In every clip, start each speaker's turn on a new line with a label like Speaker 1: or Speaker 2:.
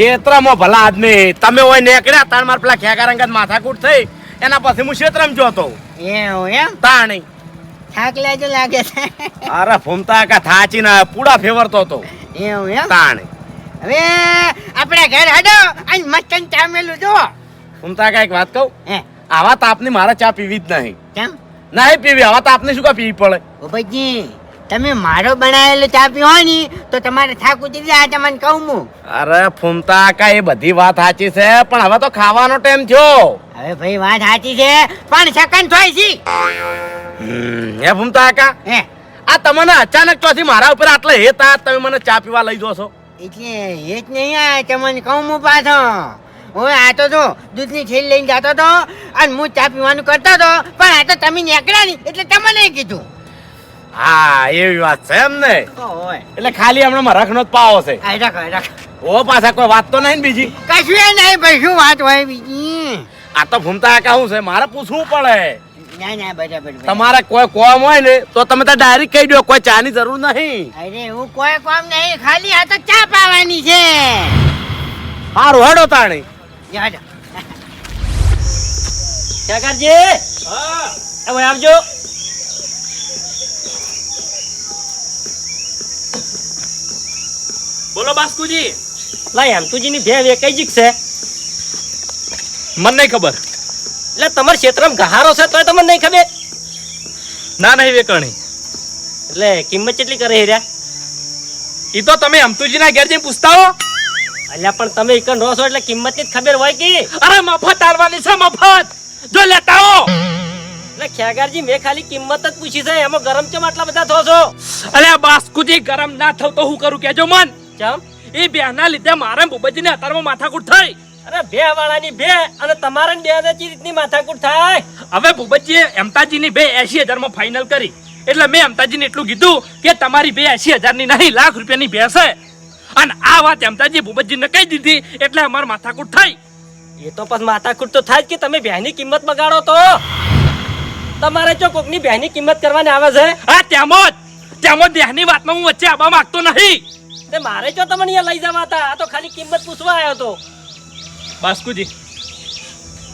Speaker 1: ક્ષેત્રમાં ભલા આદમી. તમે હોય નીકળ્યા તાણ માર પેલા ખેગા રંગત માથાકૂટ થઈ એના પછી હું ક્ષેત્રમાં જોતો
Speaker 2: એવું એમ?
Speaker 1: તાણી
Speaker 2: થાક લાગે લાગે છે.
Speaker 1: અરે ફૂમતા કા થાચી ના પૂડા ફેવરતો તો.
Speaker 2: એવું એમ?
Speaker 1: તાણી
Speaker 2: હવે આપણે ઘર હડો અને મસ્તન ચામેલું જો
Speaker 1: ફૂમતા કા એક વાત કહું?
Speaker 2: હે.
Speaker 1: આવા તાપની મારે ચા પીવી જ નહીં.
Speaker 2: કેમ?
Speaker 1: નહીં પીવી આવા તાપની શું કા પીવી પડે?
Speaker 2: ઉભજી તમે મારો બનાવેલો ચા પીવો ને તો તમારે થાક ઉતરી જાય આ તમને કહું હું.
Speaker 1: અરે ફૂમતા કા એ બધી વાત સાચી છે પણ હવે તો ખાવાનો ટાઈમ થયો.
Speaker 2: હવે ભાઈ વાત સાચી છે પણ સેકન્ડ થોય છે
Speaker 1: હે ફૂમતા કા
Speaker 2: હે.
Speaker 1: આ તમને અચાનક ચોથી મારા ઉપર આટલે હેત આ તમે મને ચા પીવા લઈ દો છો
Speaker 2: એટલે એ જ નહીં આ તમને કહું હું પાછો. હું આતો તો જો દૂધની થેલી લઈને જતો હતો અને હું ચા પીવાનું કરતો હતો પણ આ તો તમે નીકળ્યા નહીં એટલે તમને કીધું.
Speaker 1: હા એવી વાત છે એમ ને. એટલે ખાલી હમણાં મરખનો જ પાવો છે ઓ પાછા કોઈ વાત તો નહીં બીજી?
Speaker 2: કશું નહીં ભાઈ શું વાત હોય બીજી.
Speaker 1: આ તો ફૂમતા કા શું છે મારે પૂછવું પડે.
Speaker 2: ના ના.
Speaker 1: તમારે કોઈ કોમ હોય ને તો તમે તો ડાયરેક્ટ કહી દો કોઈ ચાની જરૂર નહીં.
Speaker 2: અરે હું કોઈ કોમ નહીં ખાલી આ તો ચા પાવાની છે.
Speaker 1: સારું હેડો તાણી.
Speaker 2: જગરજી
Speaker 3: હા. હવે આવજો.
Speaker 4: બોલો બાસ્કુજી.
Speaker 3: લાય હેમતુજીની ભેવ એક જીક છે
Speaker 4: મને નહીં ખબર.
Speaker 3: એટલે તમારા ક્ષેત્રમાં ગહારો છે તોય તમને નહીં ખબર?
Speaker 4: ના નહીં વેકરણી.
Speaker 3: એટલે કિંમત કેટલી કરે હેર્યા
Speaker 4: એ તો તમે અમતુજીના ઘેર જઈને પૂછતા હો
Speaker 3: અલ્યા પણ તમે એક રહો છો એટલે કિંમતની જ ખબર હોય કે?
Speaker 4: અરે મફત આરવાની છે મફત. જો લેતા હો
Speaker 3: એટલે ખ્યાગારજી મેં ખાલી કિંમત જ પૂછી છે એમાં ગરમ કેમ આટલા બધા થો છો?
Speaker 4: અલ્યા બાસ્કુજી ગરમ ના થવ તો હું કરું કેજો મન.
Speaker 3: ચમ?
Speaker 4: એ બેના લીધે મારે બુબજીને અત્યારમાં માથાકૂટ થઈ.
Speaker 3: અરે બે વાળાની બે અને તમારે બે હજાર ચી રીતની માથાકૂટ થાય.
Speaker 4: હવે બુબજીએ એમતાજીની બે એસી હજારમાં ફાઇનલ કરી. એટલે મેં એમતાજીને એટલું કીધું કે તમારી બે એસી હજારની નહીં લાખ રૂપિયાની બે છે. અને આ વાત એમતાજી બુબજીને કહી દીધી એટલે અમાર માથાકૂટ થઈ.
Speaker 3: એ તો પછી માથાકૂટ તો થાય જ કે તમે બેની કિંમત બગાડો તો. તમારે જો કોકની બેની કિંમત કરવાની આવે છે?
Speaker 4: હા તેમજ તેમજ દેહની વાતમાં હું વચ્ચે આવવા માંગતો નહીં.
Speaker 3: તે મારે જો તમને અહીંયા લઈ જવા હતા? આ તો ખાલી કિંમત પૂછવા આવ્યો તો
Speaker 4: બાસ્કુજી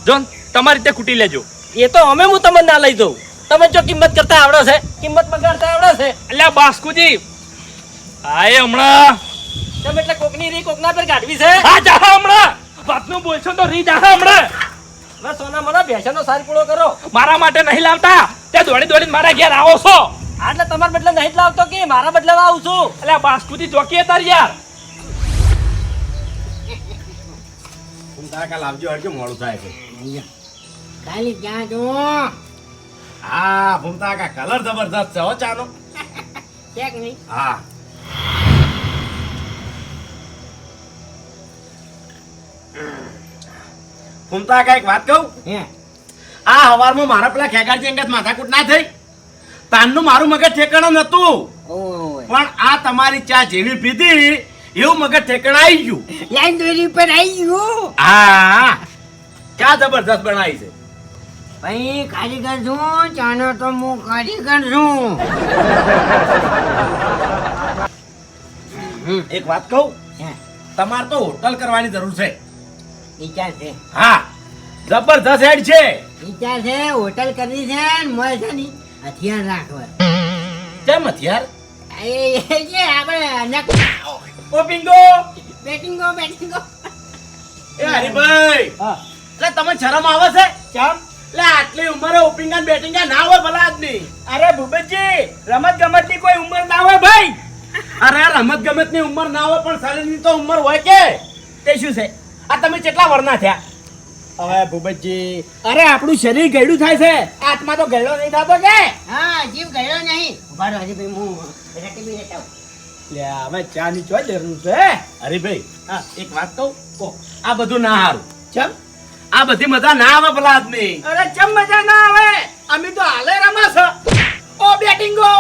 Speaker 4: જોન તમારી રીતે કૂટી લેજો.
Speaker 3: એ તો અમે હું તમને ના લઈ જાઉં. તમે જો કિંમત કરતા આવડે છે? કિંમત બગાડતા આવડે છે?
Speaker 4: અલ્યા બાસ્કુજી હા એ હમણાં
Speaker 3: તમે એટલે કોકની રી કોકના પર કાઢવી છે?
Speaker 4: આ જા હમણાં. વાતનું બોલશો તો રી જા હમણાં.
Speaker 3: હવે સોના મને બેસનો સારી પૂરો કરો.
Speaker 4: મારા માટે નહીં લાવતા. તે દોડી દોડીને મારા ઘેર આવો છો.
Speaker 3: આટલે તમારા બદલે નહીં જ લાવતો કે? મારા બદલે આવું છું.
Speaker 4: એટલે બાસ્કુતી ચોકી તાર યાર.
Speaker 1: હું તારા કાલ લાવજો આવજો મોડું થાય છે.
Speaker 2: કાલી ક્યાં જો.
Speaker 1: હા ભૂમતા કા કલર જબરદસ્ત છે હો ચાનો.
Speaker 2: ચેક નહીં.
Speaker 1: હા. ફૂમતા કા એક વાત કહું?
Speaker 2: હે.
Speaker 1: આ હવારમાં મારા પેલા ખેગાડજી અંગત માથાકૂટ ના થઈ? તાનનું મારું મગજ ઠેકાણું નતું પણ આ તમારી ચા જેવી પીધી એવું મગજ ઠેકાણ આવી ગયું.
Speaker 2: લાઈન દોરી પર આવી ગયું.
Speaker 1: હા. ચા જબરદસ્ત બનાવી છે?
Speaker 2: ભાઈ કારીગર છું ચાનો તો હું કારીગર છું.
Speaker 1: એક વાત કહું? તમારે તો હોટલ કરવાની જરૂર છે.
Speaker 2: વિચાર છે.
Speaker 1: હા. જબરદસ્ત હેડ છે.
Speaker 2: વિચાર છે હોટલ કરવી છે મોય છે ને હથિયાર રાખવા.
Speaker 1: કેમ હથિયાર?
Speaker 2: એ જે આપણે નક
Speaker 1: ઓ પિંગો!
Speaker 2: બેટિંગો બેટિંગો.
Speaker 1: એ હરીભાઈ!
Speaker 3: હા.
Speaker 1: એટલે તમે શરમ આવે છે? કેમ એટલે આટલી ઉંમરે ઓપિંગા બેટિંગ ના હોય ભલા આદમી. અરે ભૂપેશજી રમત ગમતની કોઈ ઉંમર ના હોય ભાઈ. અરે રમત ગમતની ઉંમર ના હોય પણ શરીરની તો ઉંમર હોય કે? તે શું છે? આ તમે કેટલા વરના થયા? હવે ભૂપતજી અરે આપણું શરીર ગયડું થાય છે. આત્મા તો ગયડો નહીં થતો કે?
Speaker 2: હા જીવ ગયો નહીં. ઊભા રહો હરીભાઈ હું રેટી બી લેતા
Speaker 1: લે હવે ચા ની ચો જરૂર છે હરીભાઈ હા. એક વાત કહું? કો આ બધું ના હારું. ચમ? આ બધી મજા ના આવે પેલા આદમી. અરે ચમ મજા ના આવે? અમે તો હાલે રમાસ ઓ બેટિંગો!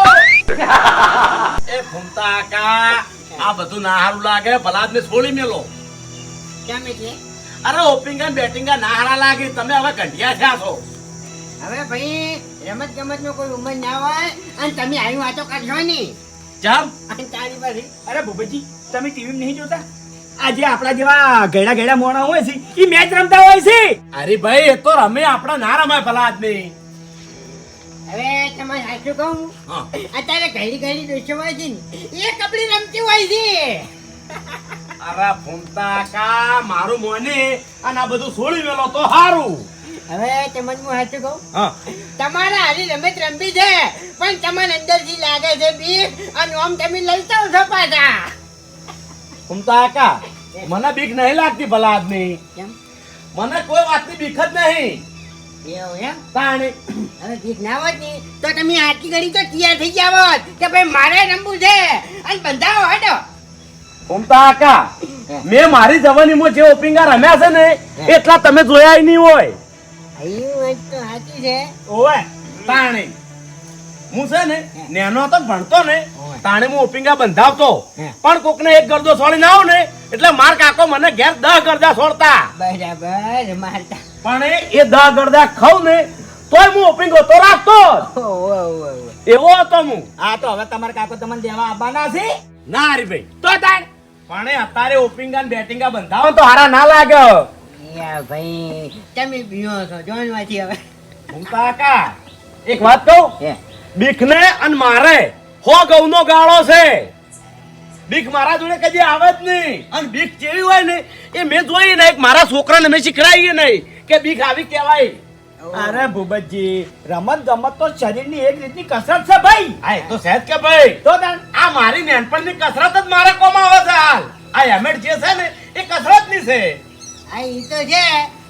Speaker 1: એ ઘૂમતા કા આ બધું ના હારું લાગે ભલા આદમી છોડી મેલો.
Speaker 2: કેમ એટલે?
Speaker 1: અરે ઓપનિંગ અને બેટિંગ ના હારા લાગે તમે હવે કંઢિયા થયા છો.
Speaker 2: હવે ભાઈ રમત ગમત નો કોઈ ઉંમર ના હોય અને તમે આવી વાતો કરશો નહીં. અને તારી પાસે
Speaker 5: અરે ભૂપતજી તમે ટીવી નહીં જોતા?
Speaker 1: આજે આપણા જેવા ગેડા ગેડા મોણા હોય છે એ મેચ રમતા હોય છે. અરે ભાઈ એ તો રમે આપણા ના રમાય ભલા આદમી.
Speaker 2: હવે તમે સાચું કહું? અત્યારે ઘડી ઘડી દોસ્તો હોય છે ને એ કપડી રમતી હોય છે.
Speaker 1: અરે ફૂમતા કા મારું મોને અને આ બધું છોડી મેલો તો હારું.
Speaker 2: હવે તમને હું સાચું કહું?
Speaker 1: હા.
Speaker 2: તમારે હારી રમત રમવી છે પણ તમને અંદરથી લાગે છે બીક અને આમ તમે લઈ જાઓ છો પાછા.
Speaker 1: ફૂમતા કા મને બીક નહીં લાગતી ભલા આદમી. મને કોઈ વાતની બીક જ નહીં.
Speaker 2: એવું એમ?
Speaker 1: તાણી.
Speaker 2: હવે ભીખ ના હોત ને તો તમે આટલી ઘડી તો તૈયાર થઈ ગયા હોત કે ભાઈ મારે રમવું છે. અને બંધાવો હટો.
Speaker 1: ફૂમતા કા મેં મારી જવાનીમાં જે ઓપિંગા રમ્યા છે ને એટલા તમે જોયા નહીં હોય. ઓવે તાણી. હું છે ને નેનો તો ભણતો ને તાણે હું ઓપિંગા બંધાવતો. પણ કોકને એક ગરદો છોડી ના ને એટલે માર કાકો મને ઘેર દહ ગરદા છોડતા.
Speaker 2: બરાબર મારતા.
Speaker 1: પણ એ દહ ગરદા ખાવ ને તોય હું ઓપિંગો તો રાખતો. એવો હતો હું.
Speaker 5: આ તો હવે તમારા કાકો તમને દેવા આવવાના છે?
Speaker 1: ના હરીભાઈ તો તાણ. પણ અત્યારે ઓપનિંગ અને બેટિંગ બંધાવો. તો હારા ના લાગે.
Speaker 2: યા ભાઈ તમે બીઓ છો જોનવાથી હવે.
Speaker 1: હું કાકા એક વાત કહું?
Speaker 2: હે.
Speaker 1: બીકને અને મારે હો ગૌનો ગાળો છે. બીક મારા જોડે કદી આવે જ નહીં. અને બીક કેવી હોય ને એ મેં જોઈ નહીં. મારા છોકરાને મેં શીખડાવી નહીં કે બીક આવી કહેવાય.
Speaker 5: અરે ભૂપતજી રમત ગમત તો શરીરની એક રીતની કસરત છે ભાઈ.
Speaker 1: હા એ તો સહેજ કે ભાઈ.
Speaker 5: તો
Speaker 1: આ મારી નેનપણની કસરત જ મારે કોમ આવે છે હાલ? આ હેમેટ જે છે ને એ કસરતની છે.
Speaker 2: આ ઈ તો છે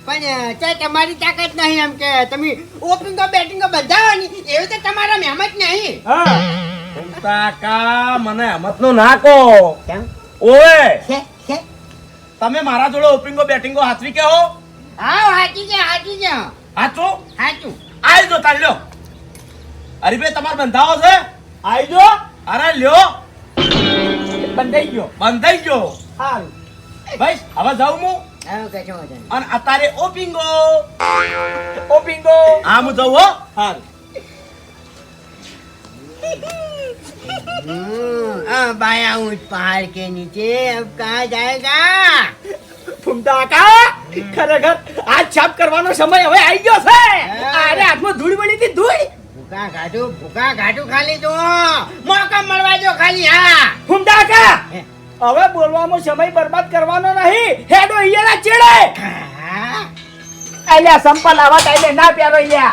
Speaker 2: પણ તે તમારી તાકાત નહીં એમ કે તમે ઓપનિંગો બેટિંગો બધાવાની એવું તો તમારા મહેમત નહીં.
Speaker 5: હા.
Speaker 1: કાકા મને હેમતનું ના કહો ઓએ તમે મારા જોડે ઓપિંગો બેટિંગો હાથવી કે હો?
Speaker 2: હા હાચી છે હાચી છે.
Speaker 1: હાચું?
Speaker 2: હાચું.
Speaker 1: આઈ જો તાલ્યો અરે ભાઈ તમારે બંધાવો છે?
Speaker 5: આઈ જો.
Speaker 1: અરે લ્યો
Speaker 5: બંધાઈ ગયો
Speaker 1: બંધાઈ ગયો
Speaker 5: હારું
Speaker 1: ભાઈ હવે જાઉં હું
Speaker 2: હવે કશો વાંધો નહીં.
Speaker 1: અને અત્યારે ઓપિંગો
Speaker 5: ઓ પિંગો
Speaker 1: હા હું જાઉં હો
Speaker 5: હારું
Speaker 2: हम्म, अब आया हूँ इस पहाड़ के नीचे अब कहाँ जाएगा
Speaker 5: ફૂમતા કા ખરેખર આ છાપ કરવાનો સમય હવે આવી ગયો છે અરે હાથમાં ધૂળ મળી હતી ધૂળ
Speaker 2: ભૂકા ઘાટું ભૂકા ઘાટું ખાલી તો મોકમ મળવા જો ખાલી હા.
Speaker 5: હુંડા કા હવે બોલવામાં સમય બરબાદ કરવાનો નહીં. હેડો ઈયરા ચેડે. અલ્યા સંપલ આવા ટાઈમે ના પ્યારો
Speaker 2: ના.